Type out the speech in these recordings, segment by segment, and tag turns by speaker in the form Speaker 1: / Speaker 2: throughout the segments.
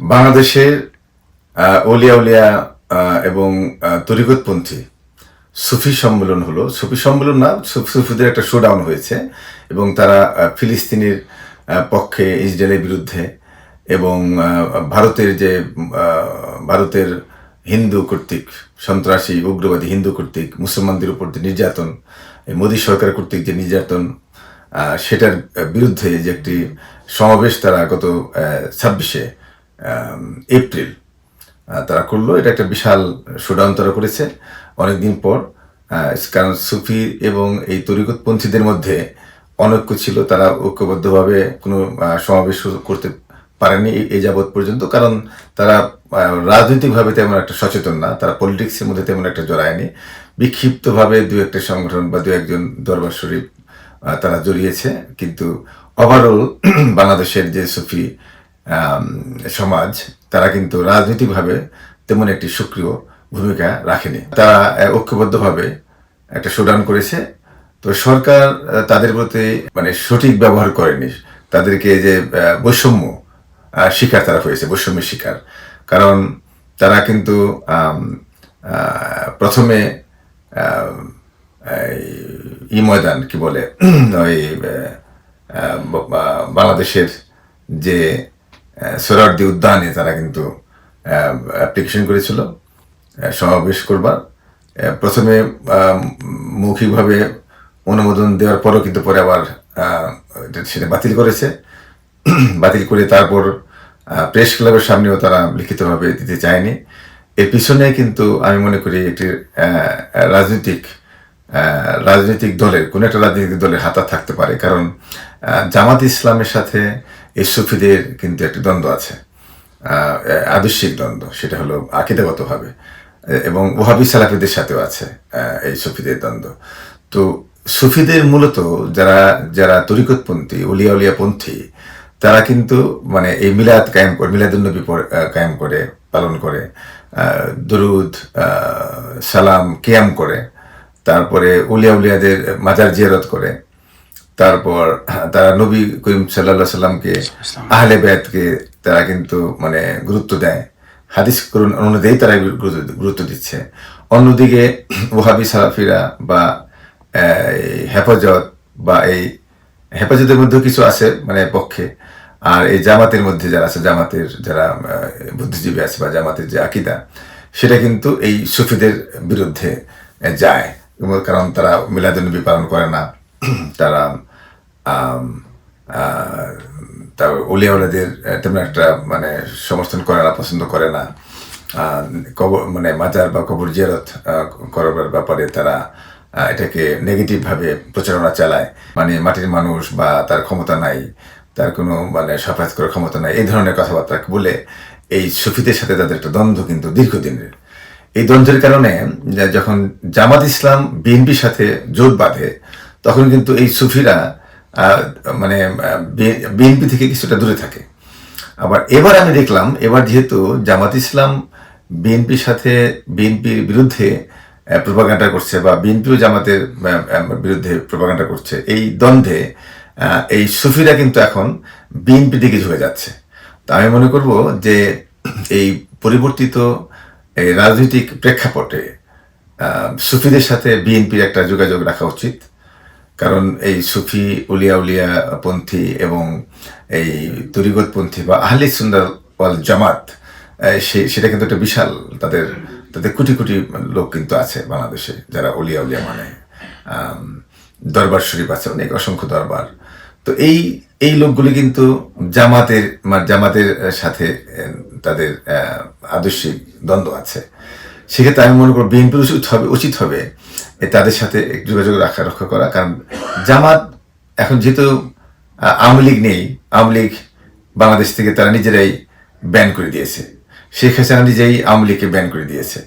Speaker 1: বাংলাদেশের ওলিয়া উলিয়া এবং আহ, তরিকতপন্থী সুফি সম্মেলন হলো। সুফি সম্মেলন না সুফিদের একটা শোডাউন হয়েছে এবং তারা ফিলিস্তিনের পক্ষে ইসরায়েলের বিরুদ্ধে এবং ভারতের যে ভারতের হিন্দু কর্তৃক সন্ত্রাসী উগ্রবাদী হিন্দু কর্তৃক মুসলমানদের উপর যে নির্যাতন মোদী সরকার কর্তৃক যে নির্যাতন সেটার বিরুদ্ধে যে একটি সমাবেশ তারা গত ছাব্বিশে এপ্রিল। তারা করল। এটা একটা বিশাল শোডাউন তারা করেছে। অনেকদিন পর কারণ সুফি এবং এই তরিকতপন্থীদের মধ্যে অনৈক্য ছিল। তারা ঐক্যবদ্ধভাবে কোনো সমাবেশ করতে পারেনি এই- যাবৎ পর্যন্ত। কারণ তারা রাজনৈতিকভাবে তেমন একটা সচেতন না। তারা পলিটিক্সের মধ্যে তেমন একটা জড়ায়নি। বিক্ষিপ্তভাবে দু একটা সংগঠন বা দু একজন দরবার শরীফ তারা জড়িয়েছে। কিন্তু ওভারঅল বাংলাদেশের যে সুফি সমাজ, তারা কিন্তু রাজনৈতিকভাবে তেমন একটি সক্রিয় ভূমিকা রাখেনি। তারা ঐক্যবদ্ধভাবে একটা শোডাউন করেছে। তো সরকার তাদের প্রতি মানে সঠিক ব্যবহার করেনি। তাদেরকে যে বৈষম্য শিকার তারা হয়েছে, বৈষম্যের শিকার। কারণ তারা কিন্তু প্রথমে ই ময়দান কি বলে, ওই বাংলাদেশের যে সোরারদি উদ্যানে তারা কিন্তু অ্যাপ্লিকেশন করেছিল সমাবেশ করবার। প্রথমে মৌখিকভাবে অনুমোদন দেওয়ার পরও কিন্তু পরে আবার সেটা বাতিল করেছে। বাতিল করে তারপর প্রেস ক্লাবের সামনেও তারা লিখিতভাবে দিতে চায়নি। এর পিছনে কিন্তু আমি মনে করি একটি রাজনৈতিক রাজনৈতিক দলের, কোনো একটা রাজনৈতিক দলের হাতা থাকতে পারে। কারণ জামাত ইসলামের সাথে এই সুফিদের কিন্তু একটা দ্বন্দ্ব আছে আদর্শিক দ্বন্দ্ব, সেটা হলো আকিদাগতভাবে, এবং ওহাবি সালাফিদের সাথেও আছে এই সুফিদের দ্বন্দ্ব। তো সুফিদের মূলত যারা যারা তরিকতপন্থী, উলিয়া উলিয়া পন্থী, তারা কিন্তু মানে এই মিলাদ কায়েম করে, মিলাদুন্নবী কায়েম করে, পালন করে দরুদ সালাম, কিয়াম করে, তারপরে উলিয়া উলিয়াদের মাজার জিয়ারত করে তারপর তারা নবী করিম সাল্লাহ সাল্লামকে আহলে বেতকে তারা কিন্তু মানে গুরুত্ব দেয়। হাদিস করুন অনুযায়ী তারা গুরুত্ব দিচ্ছে। অন্যদিকে ওহাবি সালাফিরা বা হেফাজত বা এই হেফাজতের মধ্যেও কিছু আছে মানে পক্ষে। আর এই জামাতের মধ্যে যারা আছে জামাতের যারা বুদ্ধিজীবী আছে বা জামাতের যে আকিদা সেটা কিন্তু এই সুফিদের বিরুদ্ধে যায়। কারণ তারা মিলাদুন্নবী পালন করে না। তারা তার উলিয়াউলাদের তেমন একটা মানে সমর্থন করে না, পছন্দ করে না। কবর মানে মাজার বা কবর জিয়ারত করবার ব্যাপারে তারা এটাকে নেগেটিভভাবে প্রচারণা চালায়। মানে মাটির মানুষ বা তার ক্ষমতা নাই, তার কোনো মানে সাফায়াত করার ক্ষমতা নাই, এই ধরনের কথাবার্তা বলে এই সুফিদের সাথে তাদের একটা দ্বন্দ্ব কিন্তু দীর্ঘদিনের। এই দ্বন্দ্বের কারণে যখন জামাত ইসলাম বিএনপির সাথে জোট বাঁধে তখন কিন্তু এই সুফিরা মানে বিএনপি থেকে কিছুটা দূরে থাকে। আবার এবার আমি দেখলাম, এবার যেহেতু জামাত ইসলাম বিএনপির সাথে, বিএনপির বিরুদ্ধে প্রোপাগান্ডা করছে বা বিএনপিও জামাতের বিরুদ্ধে প্রোপাগান্ডা করছে, এই দ্বন্দ্বে এই সুফিরা কিন্তু এখন বিএনপি দিকে ঝুঁকে যাচ্ছে। তা আমি মনে করব যে, এই পরিবর্তিত, এই রাজনৈতিক প্রেক্ষাপটে সুফিদের সাথে বিএনপির একটা যোগাযোগ রাখা উচিত। কারণ এই সুফি, উলিয়া উলিয়া পন্থী এবং এই তরিগতপন্থী বা আহলি সুন্দর ওয়াল জামাত সেটা কিন্তু একটা বিশাল তাদের তাদের কোটি কোটি লোক কিন্তু আছে বাংলাদেশে যারা উলিয়া উলিয়া মানে দরবার শরীফ আছে, অনেক অসংখ্য দরবার। তো এই এই লোকগুলি কিন্তু জামাতের জামাতের সাথে তাদের আদর্শিক দ্বন্দ্ব আছে। সেক্ষেত্রে আমি মনে করব বিএনপির উচিত হবে উচিত হবে তাদের সাথে যোগাযোগ রাখা, রক্ষা করা। কারণ জামাত এখন যেহেতু আওয়ামী লীগ নেই, আওয়ামী লীগ বাংলাদেশ থেকে তারা নিজেরাই ব্যান করে দিয়েছে। শেখ হাসিনা নিজেই আওয়ামী লীগকে ব্যান করে দিয়েছে।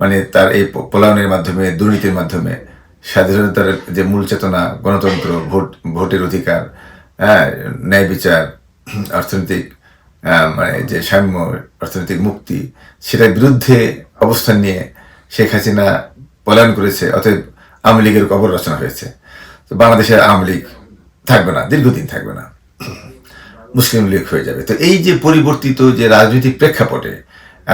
Speaker 1: মানে তার এই পলায়নের মাধ্যমে, দুর্নীতির মাধ্যমে, স্বাধীনতার যে মূল চেতনা, গণতন্ত্র, ভোট, ভোটের অধিকার হ্যাঁ ন্যায় বিচার, অর্থনৈতিক মানে যে সাম্য, অর্থনৈতিক মুক্তি, সেটার বিরুদ্ধে অবস্থান নিয়ে শেখ হাসিনা পলায়ন করেছে, অতএব আওয়ামী লীগের কবর রচনা হয়েছে। তো বাংলাদেশের আওয়ামী লীগ থাকবে না, দীর্ঘদিন থাকবে না। মুসলিম লীগ হয়ে যাবে। তো এই যে পরিবর্তিত যে রাজনৈতিক প্রেক্ষাপটে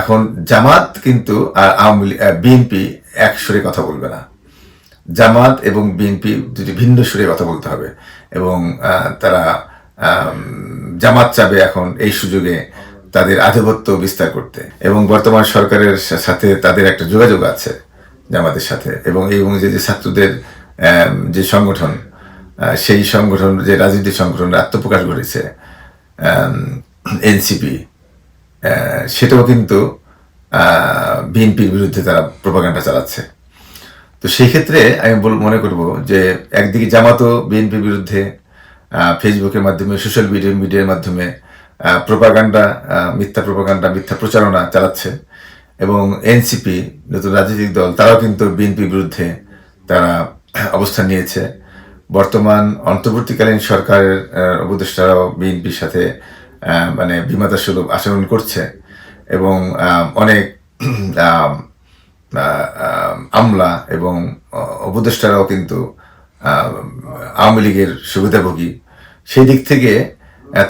Speaker 1: এখন জামাত কিন্তু আর আওয়ামী বিএনপি এক সুরে কথা বলবে না। জামাত এবং বিএনপি দুটি ভিন্ন সুরে কথা বলতে হবে এবং তারা জামাত চাবে এখন এই সুযোগে তাদের আধিপত্য বিস্তার করতে। এবং বর্তমান সরকারের সাথে তাদের একটা যোগাযোগ আছে জামাতের সাথে। এবং এই অনুযায়ী যে ছাত্রদের যে সংগঠন সেই সংগঠন, যে রাজনীতি সংগঠন আত্মপ্রকাশ ঘটেছে এনসিপি সেটাও কিন্তু বিএনপির বিরুদ্ধে তারা প্রপাগান্ডা চালাচ্ছে। তো সেই ক্ষেত্রে আমি মনে করব যে একদিকে জামাতও বিএনপির বিরুদ্ধে ফেসবুকের মাধ্যমে, সোশ্যাল মিডিয়া, মিডিয়ার মাধ্যমে প্রপাগান্ডা মিথ্যা প্রপাগান্ডা, মিথ্যা প্রচারণা চালাচ্ছে। এবং এনসিপি নতুন রাজনৈতিক দল, তারাও কিন্তু বিএনপির বিরুদ্ধে তারা অবস্থান নিয়েছে। বর্তমান অন্তর্বর্তীকালীন সরকারের উপদেষ্টারাও বিএনপির সাথে মানে বিমাতাসুলভ আচরণ করছে। এবং অনেক আমলা এবং উপদেষ্টারাও কিন্তু আওয়ামী লীগের সুবিধাভোগী। সেই দিক থেকে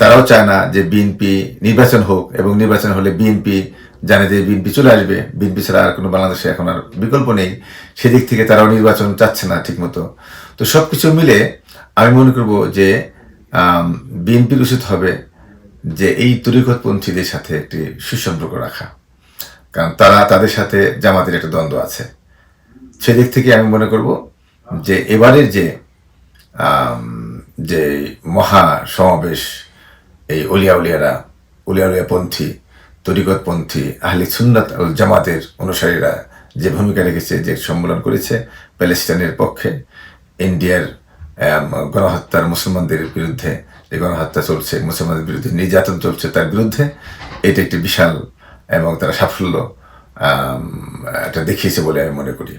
Speaker 1: তারাও চায় না যে বিএনপি নির্বাচন হোক এবং নির্বাচন হলে বিএনপি জানে যে বিএনপি চলে আসবে। বিএনপি ছাড়া আর কোনো বাংলাদেশে এখন আর বিকল্প নেই। সেদিক থেকে তারাও নির্বাচন চাচ্ছে না ঠিকমতো। তো সব কিছু মিলে আমি মনে করব যে বিএনপির উচিত হবে যে এই তরিকতপন্থীদের সাথে একটি সুসম্পর্ক রাখা। কারণ তারা তাদের সাথে জামাতের একটা দ্বন্দ্ব আছে। সেদিক থেকে আমি মনে করব যে এবারের যে যে মহা সমাবেশ এই অলিয়া উলিয়ারা উলিয়া উলিয়া পন্থী তরিকতপন্থী আহলি সুন্নাত আল জামাতের অনুসারীরা যে ভূমিকা রেখেছে, যে সম্মেলন করেছে প্যালেস্টাইনের পক্ষে, ইন্ডিয়ার গণহত্যার মুসলমানদের বিরুদ্ধে যে গণহত্যা চলছে, মুসলমানদের বিরুদ্ধে নির্যাতন চলছে তার বিরুদ্ধে এটা একটি বিশাল এবং তারা সাফল্য এটা দেখিয়েছে বলে আমি মনে করি।